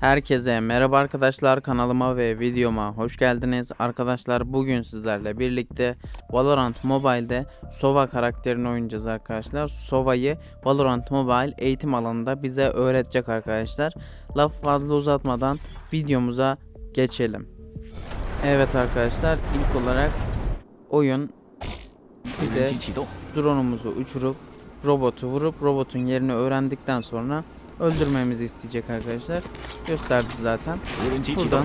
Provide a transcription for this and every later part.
Herkese merhaba arkadaşlar kanalıma ve videoma hoş geldiniz. Arkadaşlar bugün sizlerle birlikte Valorant Mobile'de Sova karakterini oynayacağız arkadaşlar. Sova'yı Valorant Mobile eğitim alanında bize öğretecek arkadaşlar. Laf fazla uzatmadan videomuza geçelim. Evet arkadaşlar ilk olarak oyun bize drone'umuzu uçurup robotu vurup robotun yerini öğrendikten sonra öldürmemizi isteyecek arkadaşlar. Gösterdi zaten. Buradan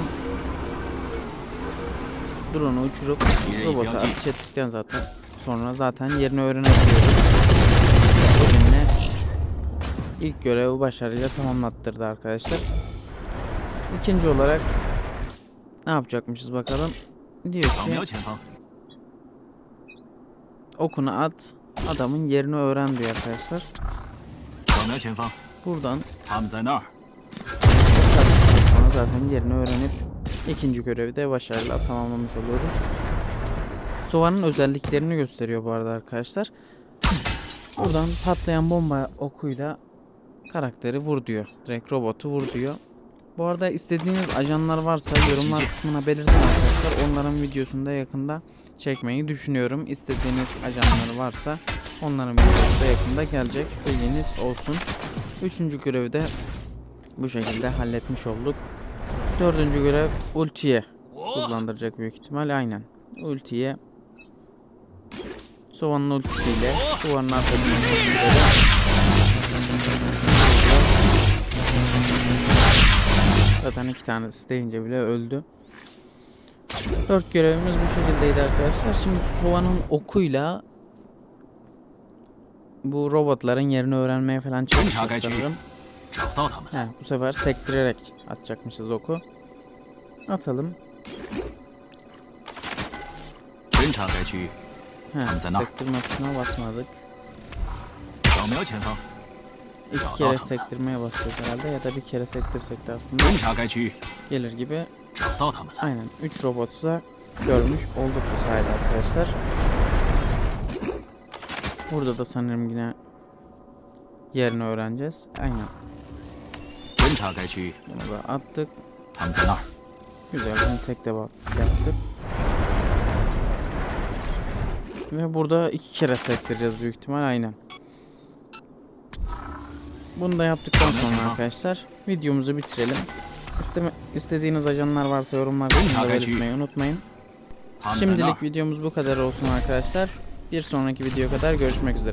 drone'u uçurup robota ateş ettikten zaten sonra zaten yerini öğrenebiliyoruz. Bugünle ilk görevi başarıyla tamamlattırdı arkadaşlar. İkinci olarak ne yapacakmışız bakalım. Diyor ki okunu at adamın yerini öğren diyor arkadaşlar. Buradan Hamzanar. Sonra zaten yerini öğrenip ikinci görevi de başarıyla tamamlamış oluyoruz. Sova'nın özelliklerini gösteriyor bu arada arkadaşlar. Buradan patlayan bomba okuyla karakteri vur diyor. Direkt robotu vur diyor. Bu arada istediğiniz ajanlar varsa yorumlar kısmına belirtin arkadaşlar. Onların videosunda yakında çekmeyi düşünüyorum. İstediğiniz ajanlar varsa onların videosu da yakında gelecek. Bilginiz olsun. Üçüncü görevi de bu şekilde halletmiş olduk. Dördüncü görev ultiye kullandıracak büyük ihtimal aynen. Ultiye Sova'nın ultisiyle duvarın arkasına Zaten iki tanesi deyince bile öldü. Dört görevimiz bu şekildeydi arkadaşlar. Şimdi Sova'nın okuyla bu robotların yerini öğrenmeye falan çalışacağız. He, bu sefer sektirerek atacakmışız oku. Atalım. He, sektirme tuşuna basmadık. İki kere sektirmeye basacağız herhalde ya da bir kere sektirsek de aslında gelir gibi. Aynen 3 robotu da görmüş olduk bu sayede arkadaşlar. Burada da sanırım yine yerini öğreneceğiz. Aynen. Bunu da attık. Güzel bunu tek de yaptık. Ve burada iki kere sektireceğiz büyük ihtimal aynen. Bunu da yaptıktan sonra arkadaşlar videomuzu bitirelim. İsteme, istediğiniz ajanlar varsa yorumlarda belirtmeyi unutmayın. Şimdilik videomuz bu kadar olsun arkadaşlar. Bir sonraki video kadar görüşmek üzere.